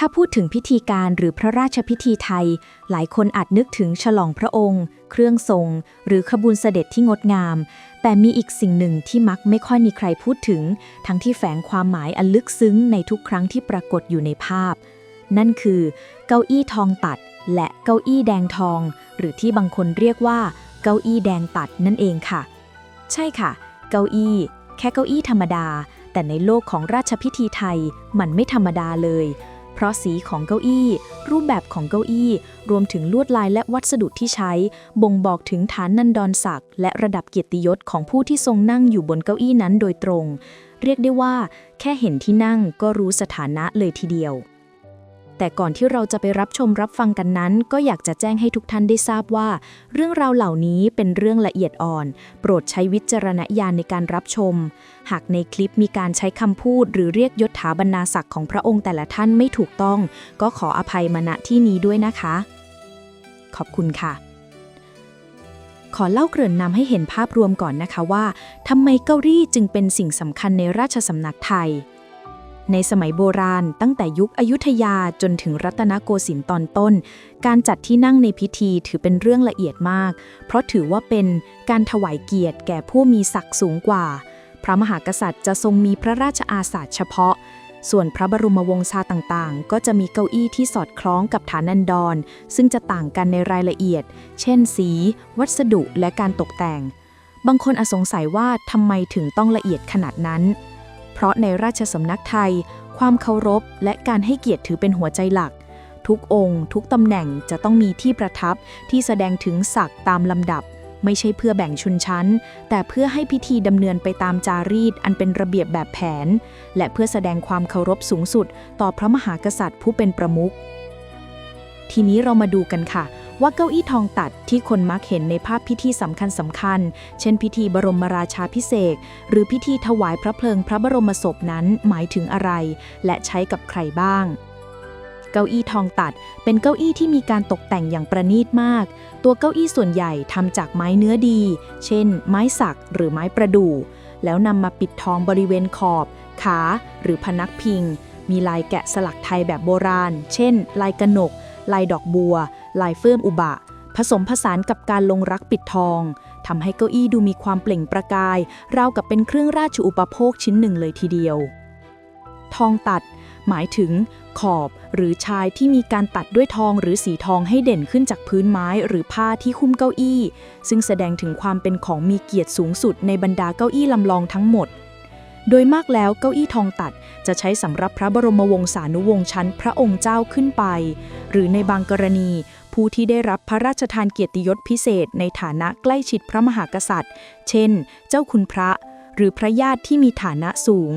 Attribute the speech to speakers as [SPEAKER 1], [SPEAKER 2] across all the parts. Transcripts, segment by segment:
[SPEAKER 1] ถ้าพูดถึงพิธีการหรือพระราชพิธีไทย หลายคนอาจนึกถึงฉลองพระองค์ เครื่องทรง หรือขบวนเสด็จที่งดงาม แต่มีอีกสิ่งหนึ่งที่มักไม่ค่อยมีใครพูดถึง ทั้งที่แฝงความหมายอันลึกซึ้งในทุกครั้งที่ปรากฏอยู่ในภาพ นั่นคือ เก้าอี้ทองตัด และเก้าอี้แดงทอง หรือที่บางคนเรียกว่า เก้าอี้แดงตัดนั่นเองค่ะ ใช่ค่ะ เก้าอี้ แค่เก้าอี้ธรรมดา แต่ในโลกของราชพิธีไทยมันไม่ธรรมดาเลย เพราะสีของเก้าอี้ รูปแบบของเก้าอี้ รวมถึงลวดลายและวัสดุที่ใช้ บ่งบอกถึงฐานนันดรศักดิ์และระดับเกียรติยศของผู้ที่ทรงนั่งอยู่บนเก้าอี้นั้นโดยตรง เรียกได้ว่า แค่เห็นที่นั่งก็รู้สถานะเลยทีเดียว แต่ก่อนที่เราจะไปรับชมรับฟังกันนั้น ก็อยากจะแจ้งให้ทุกท่านได้ทราบว่า เรื่องราวเหล่านี้เป็นเรื่องละเอียดอ่อน โปรดใช้วิจารณญาณในการรับชม หากในคลิปมีการใช้คำพูด หรือเรียกยศถาบรรณาศักดิ์ของพระองค์แต่ละท่านไม่ถูกต้อง ก็ขออภัยมาณที่นี้ด้วยนะคะ ขอบคุณค่ะขอเล่าเกริ่นนำให้เห็นภาพรวมก่อนนะคะว่าทำไมเก้าอี้จึงเป็นสิ่งสำคัญในราชสำนักไทย ในสมัยโบราณ ตั้งแต่ยุคอยุธยาจนถึงรัตนโกสินทร์ตอนต้น การจัดที่นั่งในพิธีถือเป็นเรื่องละเอียดมาก เพราะถือว่าเป็นการถวายเกียรติแก่ผู้มีศักดิ์สูงกว่า พระมหากษัตริย์จะทรงมีพระราชอาสาเฉพาะ ส่วนพระบรมวงศาต่างๆ ก็จะมีเก้าอี้ที่สอดคล้องกับฐานันดร ซึ่งจะต่างกันในรายละเอียด เช่น สี วัสดุและการตกแต่ง บางคนอาสงสัยว่าทำไมถึงต้องละเอียดขนาดนั้น เพราะในราชสำนักไทย ความเคารพและการให้เกียรติถือเป็นหัวใจหลัก ทุกองค์ ทุกตำแหน่งจะต้องมีที่ประทับที่แสดงถึงศักดิ์ตามลำดับ ไม่ใช่เพื่อแบ่งชนชั้น แต่เพื่อให้พิธีดำเนินไปตามจารีตอันเป็นระเบียบแบบแผน และเพื่อแสดงความเคารพสูงสุด ต่อพระมหากษัตริย์ผู้เป็นประมุข ทีนี้เรามาดูกันค่ะ ว่าเก้าอี้ทองตัดที่คนมักเห็นในภาพพิธีสำคัญสำคัญๆเช่นพิธีบรมราชาพิเศษหรือพิธีถวายพระเพลิงพระบรมศพนั้นหมายถึงอะไร และใช้กับใครบ้างเก้าอี้ทองตัด เป็นเก้าอี้ที่มีการตกแต่งอย่างประณีตมาก ตัวเก้าอี้ส่วนใหญ่ทำจากไม้เนื้อดี เช่น ไม้สักหรือไม้ประดู่ แล้วนำมาปิดทองบริเวณขอบ ขา หรือพนักพิง มีลายแกะสลักไทยแบบโบราณ เช่น ลายกระหนก ลายดอกบัว ลายเฟื่องอุบะ ผสมผสานกับการลงรักปิดทองทำให้เก้าอี้ดูมีความเปล่งประกาย ราวกับเป็นเครื่องราชอุปโภคชิ้นหนึ่งเลยทีเดียว ทองตัด หมายถึง ขอบหรือชายที่มีการตัดด้วยทองหรือสีทองให้เด่นขึ้นจากพื้นไม้หรือผ้าที่คุ้มเก้าอี้ ซึ่งแสดงถึงความเป็นของมีเกียรติสูงสุดในบรรดาเก้าอี้ลำลองทั้งหมด โดยมากแล้วเก้าอี้ทองตัดจะใช้สำหรับพระบรมวงศานุวงศ์ชั้นพระองค์เจ้าขึ้นไป หรือในบางกรณี ผู้ที่ได้รับพระราชทานเกียรติยศพิเศษ ในฐานะใกล้ชิดพระมหากษัตริย์ เช่น เจ้าคุณพระ หรือพระญาติที่มีฐานะสูง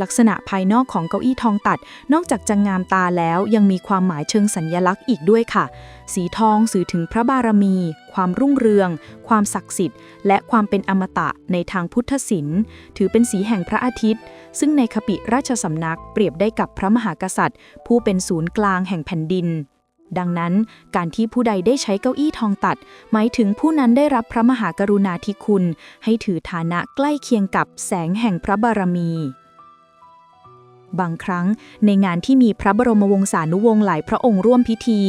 [SPEAKER 1] ลักษณะภายนอกของเก้าอี้ทองตัด นอกจากจะงามตาแล้วยังมีความหมายเชิงสัญญลักษณ์อีกด้วยค่ะ สีทองสื่อถึงพระบารมี ความรุ่งเรือง ความศักดิ์สิทธิ์ และความเป็นอมตะในทางพุทธศิลป์ ถือเป็นสีแห่งพระอาทิตย์ ซึ่งในคปิราชสำนักเปรียบได้กับพระมหากษัตริย์ ผู้เป็นศูนย์กลางแห่งแผ่นดินดังนั้นการที่ผู้ใดได้ใช้เก้าอี้ทองตัด หมายถึงผู้นั้นได้รับพระมหากรุณาธิคุณ ให้ถือฐานะใกล้เคียงกับแสงแห่งพระบารมี บางครั้งในงานที่มีพระบรมวงศานุวงศ์หลายพระองค์ร่วมพิธี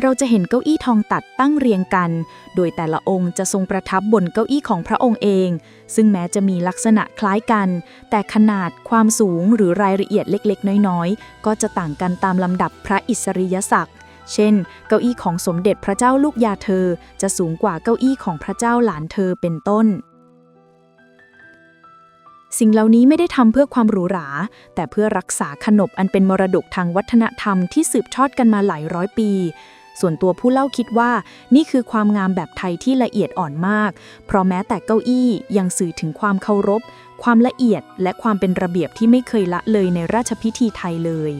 [SPEAKER 1] เราจะเห็นเก้าอี้ทองตัดตั้งเรียงกัน โดยแต่ละองค์จะทรงประทับบนเก้าอี้ของพระองค์เอง ซึ่งแม้จะมีลักษณะคล้ายกัน แต่ขนาดความสูงหรือรายละเอียดเล็กๆ น้อยๆ ก็จะต่างกันตามลำดับพระอิสริยศักดิ์เช่น เก้าอี้ของสมเด็จพระเจ้าลูกยาเธอ จะสูงกว่าเก้าอี้ของพระเจ้าหลานเธอเป็นต้น สิ่งเหล่านี้ไม่ได้ทำเพื่อความหรูหรา แต่เพื่อรักษาขนบอันเป็นมรดกทางวัฒนธรรมที่สืบทอดกันมาหลายร้อยปี ส่วนตัวผู้เล่าคิดว่านี่คือความงามแบบไทยที่ละเอียดอ่อนมาก เพราะแม้แต่เก้าอี้ยังสื่อถึงความเคารพ ความละเอียดและความเป็นระเบียบที่ไม่เคยละเลยในราชพิธีไทยเลย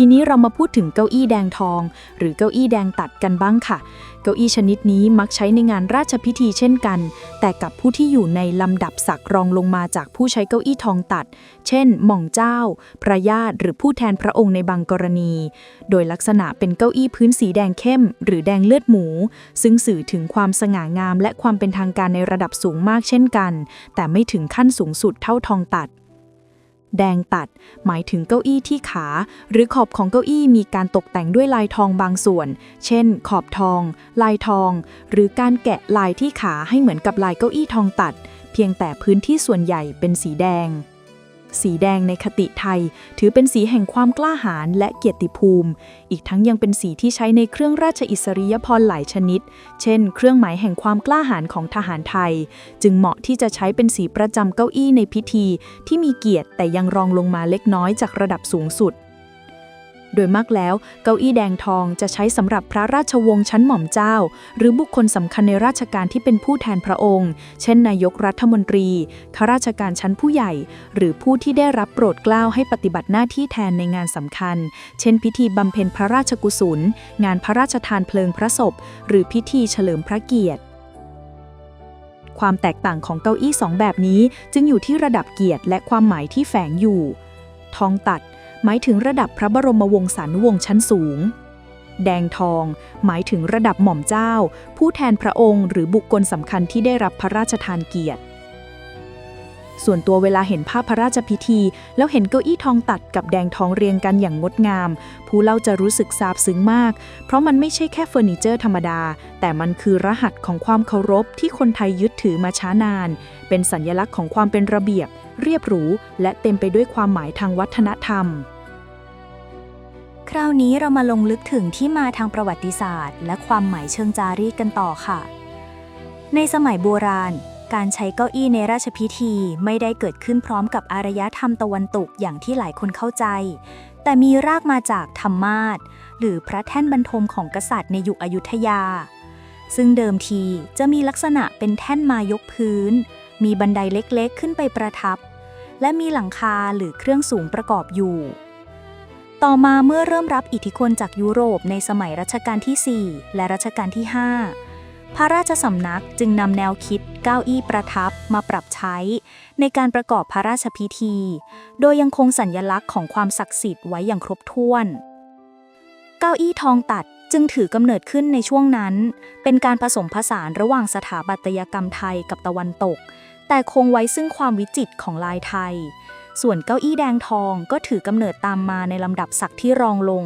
[SPEAKER 1] ทีนี้เรามาพูดถึงเก้าอี้แดงทอง หรือเก้าอี้แดงตัดกันบ้างค่ะ เก้าอี้ชนิดนี้มักใช้ในงานราชพิธีเช่นกัน แต่กับผู้ที่อยู่ในลำดับศักดิ์รองลงมาจากผู้ใช้เก้าอี้ทองตัด เช่น หม่อมเจ้า พระญาติหรือผู้แทนพระองค์ในบางกรณี โดยลักษณะเป็นเก้าอี้พื้นสีแดงเข้ม หรือแดงเลือดหมู ซึ่งสื่อถึงความสง่างาม และความเป็นทางการในระดับสูงมากเช่นกัน แต่ไม่ถึงขั้นสูงสุดเท่าทองตัด แดงตัด หมายถึงเก้าอี้ที่ขา หรือขอบของเก้าอี้มีการตกแต่งด้วยลายทองบางส่วน เช่น ขอบทอง ลายทอง หรือการแกะลายที่ขาให้เหมือนกับลายเก้าอี้ทองตัด เพียงแต่พื้นที่ส่วนใหญ่เป็นสีแดง สีแดงในคติไทย ถือเป็นสีแห่งความกล้าหาญและเกียรติภูมิ อีกทั้งยังเป็นสีที่ใช้ในเครื่องราชอิสริยาภรหลายชนิด เช่น เครื่องหมายแห่งความกล้าหาญของทหารไทย จึงเหมาะที่จะใช้เป็นสีประจำเก้าอี้ในพิธี ที่มีเกียรติแต่ยังรองลงมาเล็กน้อยจากระดับสูงสุด โดยมากแล้วเก้าอี้แดงทองจะใช้สำหรับพระราชวงศ์ชั้นหม่อมเจ้า หรือบุคคลสำคัญในราชการที่เป็นผู้แทนพระองค์ เช่น นายกรัฐมนตรีข้าราชการชั้นผู้ใหญ่ หรือผู้ที่ได้รับโปรดเกล้าให้ปฏิบัติหน้าที่แทนในงานสำคัญ เช่น พิธีบำเพ็ญพระราชกุศล งานพระราชทานเพลิงพระศพ หรือพิธีเฉลิมพระเกียรติความแตกต่างของเก้าอี้สองแบบนี้จึงอยู่ที่ระดับเกียรติและความหมายที่แฝงอยู่ ทองตัด หมายถึงระดับพระบรมวงศานุวงศ์ชั้นสูง แดงทอง หมายถึงระดับหม่อมเจ้า ผู้แทนพระองค์ หรือบุคคลสำคัญที่ได้รับพระราชทานเกียรติ ส่วนตัวเวลาเห็นภาพพระราชพิธี แล้วเห็นเก้าอี้ทองตัดกับแดงทองเรียงกันอย่างงดงาม ผู้เล่าจะรู้สึกซาบซึ้งมาก เพราะมันไม่ใช่แค่เฟอร์นิเจอร์ธรรมดา แต่มันคือรหัสของความเคารพที่คนไทยยึดถือมาช้านาน เป็นสัญลักษณ์ของความเป็นระเบียบ เรียบหรู และเต็มไปด้วยความหมายทางวัฒนธรรม
[SPEAKER 2] คราวนี้เรามาลงลึกถึงที่มาทางประวัติศาสตร์ และความหมายเชิงจารีตกันต่อค่ะ ในสมัยโบราณ การใช้เก้าอี้ในราชพิธีไม่ได้เกิดขึ้นพร้อมกับอารยธรรมตะวันตกอย่างที่หลายคนเข้าใจ แต่มีรากมาจากธรรมาสหรือพระแท่นบรรทมของกษัตริย์ในยุคอยุธยา ซึ่งเดิมทีจะมีลักษณะเป็นแท่นมายกพื้น มีบันไดเล็กๆ ขึ้นไปประทับ และมีหลังคาหรือเครื่องสูงประกอบอยู่ ต่อมาเมื่อเริ่มรับอิทธิพลจากยุโรปในสมัยรัชกาลที่ 4 และรัชกาลที่ 5 พระราชสำนักจึงนำแนวคิดเก้าอี้ประทับมาปรับใช้ ในการประกอบพระราชพิธี โดยยังคงสัญญลักษณ์ของความศักดิ์สิทธิ์ไว้อย่างครบถ้วน เก้าอี้ทองตัดจึงถือกำเนิดขึ้นในช่วงนั้น เป็นการผสมผสานระหว่างสถาปัตยกรรมไทยกับตะวันตก แต่คงไว้ซึ่งความวิจิตรของลายไทย ส่วนเก้าอี้แดงทองก็ถือกำเนิดตามมาในลำดับศักดิ์ที่รองลง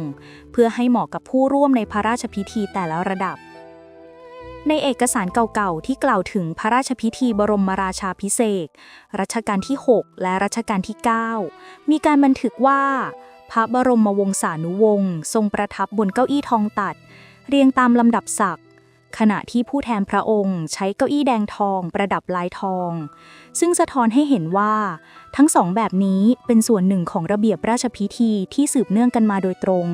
[SPEAKER 2] เพื่อให้เหมาะกับผู้ร่วมในพระราชพิธีแต่ละระดับ ในเอกสารเก่าๆ ที่กล่าวถึงพระราชพิธีบรมราชาพิเศษ รัชกาลที่ 6 และรัชกาลที่ 9 มีการบันทึกว่า พระบรมวงศานุวงศ์ทรงประทับบนเก้าอี้ทองตัด เรียงตามลำดับศักดิ์ขณะที่ผู้แทนพระองค์ใช้เก้าอี้แดงทองประดับลายทอง ซึ่งสะท้อนให้เห็นว่า ทั้งสองแบบนี้เป็นส่วนหนึ่งของระเบียบราชพิธีที่สืบเนื่องกันมาโดยตรง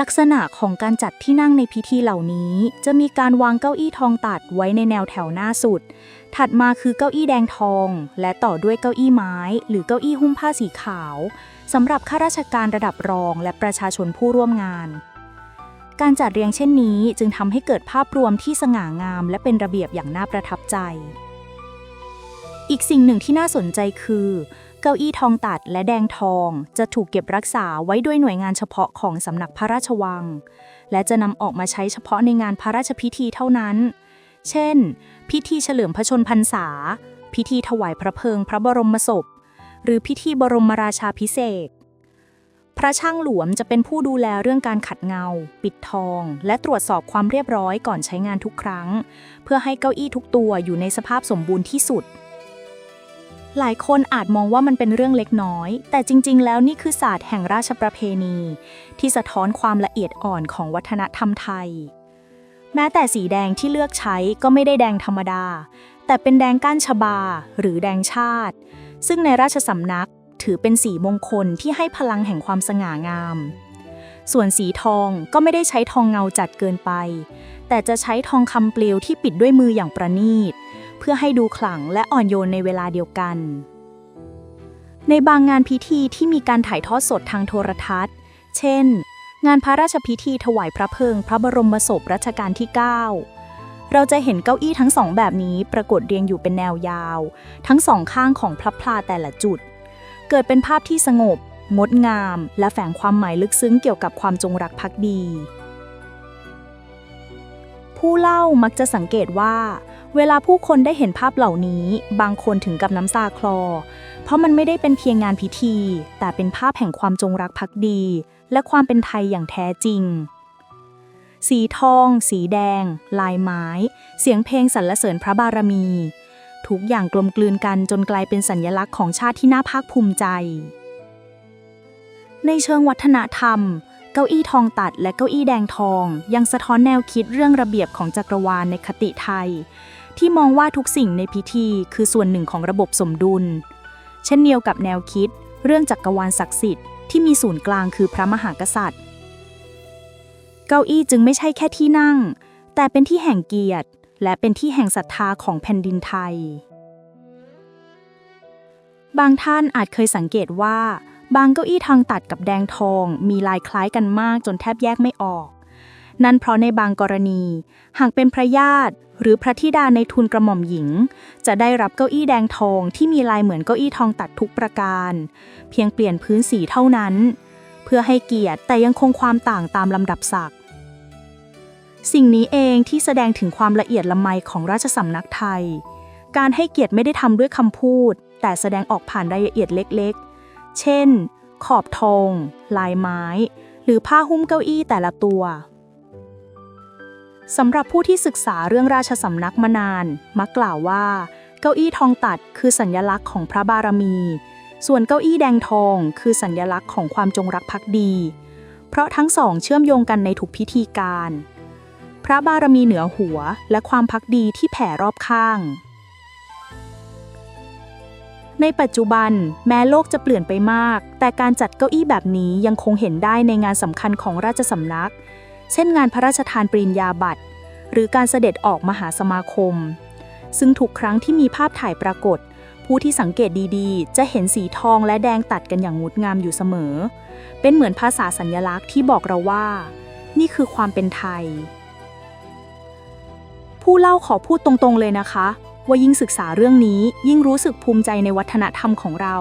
[SPEAKER 2] ลักษณะของการจัดที่นั่งในพิธีเหล่านี้ จะมีการวางเก้าอี้ทองตัดไว้ในแนวแถวหน้าสุด ถัดมาคือเก้าอี้แดงทอง และต่อด้วยเก้าอี้ไม้ หรือเก้าอี้หุ้มผ้าสีขาวสำหรับข้าราชการระดับรองและประชาชนผู้ร่วมงาน การจัดเรียงเช่นนี้จึงทำให้เกิดภาพรวมที่สง่างาม และเป็นระเบียบอย่างน่าประทับใจ อีกสิ่งหนึ่งที่น่าสนใจคือ เก้าอี้ทองตัดและแดงทองจะถูกเก็บรักษาไว้ด้วยหน่วยงานเฉพาะของสำนักพระราชวัง และจะนำออกมาใช้เฉพาะในงานพระราชพิธีเท่านั้น เช่น พิธีเฉลิมพระชนพรรษา พิธีถวายพระเพลิงพระบรมศพ หรือพิธีบรมราชาพิเศษ พระช่างหลวมจะเป็นผู้ดูแลเรื่องการขัดเงา ปิดทอง และตรวจสอบความเรียบร้อยก่อนใช้งานทุกครั้ง เพื่อให้เก้าอี้ทุกตัวอยู่ในสภาพสมบูรณ์ที่สุด หลายคนอาจมองว่ามันเป็นเรื่องเล็กน้อย แต่จริง ๆ แล้วนี่คือศาสตร์แห่งราชประเพณี ที่สะท้อนความละเอียดอ่อนของวัฒนธรรมไทย แม้แต่สีแดงที่เลือกใช้ก็ไม่ได้แดงธรรมดา แต่เป็นแดงก้านชบา หรือแดงชาติ ซึ่งในราชสำนักถือเป็นสีมงคลที่ให้พลังแห่งความสง่างาม ส่วนสีทองก็ไม่ได้ใช้ทองเงาจัดเกินไป แต่จะใช้ทองคำเปลวที่ปิดด้วยมืออย่างประณีต เพื่อให้ดูขลังและอ่อนโยนในเวลาเดียวกัน ในบางงานพิธีที่มีการถ่ายทอดสดทางโทรทัศน์ เช่น งานพระราชพิธีถวายพระเพลิง พระบรมศพรัชกาลที่ 9 เราจะเห็นเก้าอี้ทั้งสองแบบนี้ปรากฏเรียงอยู่เป็นแนวยาว ทั้งสองข้างของพระพลาแต่ละจุด เกิดเป็นภาพที่สงบ งดงาม และแฝงความหมายลึกซึ้งเกี่ยวกับความจงรักภักดีผู้เล่ามักจะสังเกตว่า เวลาผู้คนได้เห็นภาพเหล่านี้ บางคนถึงกับน้ำตาคลอ เพราะมันไม่ได้เป็นเพียงงานพิธี แต่เป็นภาพแห่งความจงรักภักดี และความเป็นไทยอย่างแท้จริง สีทอง สีแดง ลายไม้ เสียงเพลงสรรเสริญพระบารมี ทุกอย่างกลมกลืนกันจนกลายเป็นสัญลักษณ์ของชาติที่น่าภาคภูมิใจ ในเชิงวัฒนธรรมเก้าอี้ทองตัดและเก้าอี้แดงทอง ยังสะท้อนแนวคิดเรื่องระเบียบของจักรวาลในคติไทย ที่มองว่าทุกสิ่งในพิธีคือส่วนหนึ่งของระบบสมดุล เช่นเดียวกับแนวคิด เรื่องจักรวาลศักดิ์สิทธิ์ที่มีศูนย์กลางคือพระมหากษัตริย์ เก้าอี้จึงไม่ใช่แค่ที่นั่ง แต่เป็นที่แห่งเกียรติ และเป็นที่แห่งศรัทธาของแผ่นดินไทย บางท่านอาจเคยสังเกตว่า บางเก้าอี้ทางตัดกับแดงทอง มีลายคล้ายกันมากจนแทบแยกไม่ออก นั่นเพราะในบางกรณี หากเป็นพระญาติหรือพระธิดาในทุนกระหม่อมหญิง จะได้รับเก้าอี้แดงทองที่มีลายเหมือนเก้าอี้ทองตัดทุกประการ เพียงเปลี่ยนพื้นสีเท่านั้น เพื่อให้เกียรติแต่ยังคงความต่างตามลำดับศักดิ์สิ่งนี้เองที่แสดงถึงความละเอียดละไมของราชสำนักไทย การให้เกียรติไม่ได้ทำด้วยคำพูด แต่แสดงออกผ่านรายละเอียดเล็กๆ เช่น ขอบทอง ลายไม้ หรือผ้าหุ้มเก้าอี้แต่ละตัว สำหรับผู้ที่ศึกษาเรื่องราชสำนักมานาน มักกล่าวว่า เก้าอี้ทองตัดคือสัญลักษณ์ของพระบารมี ส่วนเก้าอี้แดงทองคือสัญลักษณ์ของความจงรักภักดี เพราะทั้งสองเชื่อมโยงกันในทุกพิธีการ พระบารมีเหนือหัวและความพักดีที่แผ่รอบข้าง ในปัจจุบันแม้โลกจะเปลี่ยนไปมาก แต่การจัดเก้าอี้แบบนี้ยังคงเห็นได้ในงานสำคัญของราชสำนัก เช่นงานพระราชทานปริญญาบัตร หรือการเสด็จออกมหาสมาคม ซึ่งทุกครั้งที่มีภาพถ่ายปรากฏ ผู้ที่สังเกตดีๆ จะเห็นสีทองและแดงตัดกันอย่างงดงามอยู่เสมอ เป็นเหมือนภาษาสัญลักษณ์ที่บอกเราว่า นี่คือความเป็นไทย ผู้เล่าขอพูดตรงๆเลยนะคะว่ายิ่งศึกษาเรื่องนี้ยิ่งรู้สึกภูมิใจในวัฒนธรรมของเรา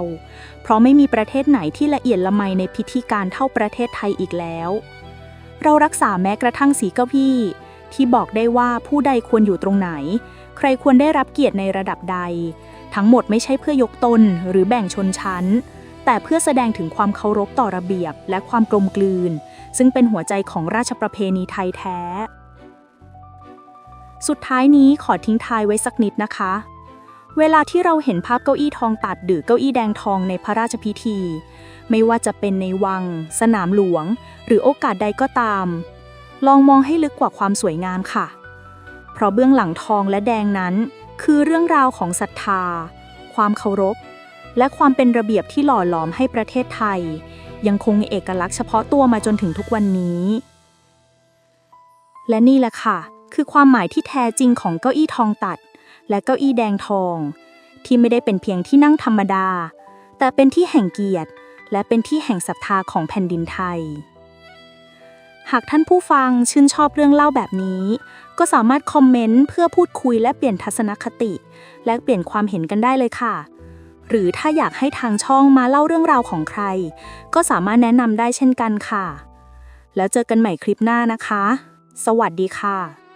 [SPEAKER 2] เพราะไม่มีประเทศไหนที่ละเอียดละไมในพิธีการเท่าประเทศไทยอีกแล้ว เรารักษาแม้กระทั่งสีเก้าอี้ที่บอกได้ว่าผู้ใดควรอยู่ตรงไหน ใครควรได้รับเกียรติในระดับใด ทั้งหมดไม่ใช่เพื่อยกตนหรือแบ่งชนชั้น แต่เพื่อแสดงถึงความเคารพต่อระเบียบและความกลมกลืน ซึ่งเป็นหัวใจของราชประเพณีไทยแท้ สุดท้ายนี้ขอทิ้งท้ายไว้สักนิดนะคะ เวลาที่เราเห็นภาพเก้าอี้ทองตัดหรือเก้าอี้แดงทองในพระราชพิธี ไม่ว่าจะเป็นในวัง สนามหลวง หรือโอกาสใดก็ตาม ลองมองให้ลึกกว่าความสวยงามค่ะ เพราะเบื้องหลังทองและแดงนั้น คือเรื่องราวของศรัทธา ความเคารพ และความเป็นระเบียบที่หล่อหลอมให้ประเทศไทย ยังคงเอกลักษณ์เฉพาะตัวมาจนถึงทุกวันนี้ และนี่แหละค่ะ คือความหมายที่แท้จริงของเก้าอี้ทองตัด และเก้าอี้แดงทอง ที่ไม่ได้เป็นเพียงที่นั่งธรรมดา แต่เป็นที่แห่งเกียรติ และเป็นที่แห่งศรัทธาของแผ่นดินไทย หากท่านผู้ฟังชื่นชอบเรื่องเล่าแบบนี้ ก็สามารถคอมเมนต์เพื่อพูดคุยและเปลี่ยนทัศนคติ และเปลี่ยนความเห็นกันได้เลยค่ะ หรือถ้าอยากให้ทางช่องมาเล่าเรื่องราวของใคร ก็สามารถแนะนำได้เช่นกันค่ะ แล้วเจอกันใหม่คลิปหน้านะคะ สวัสดีค่ะ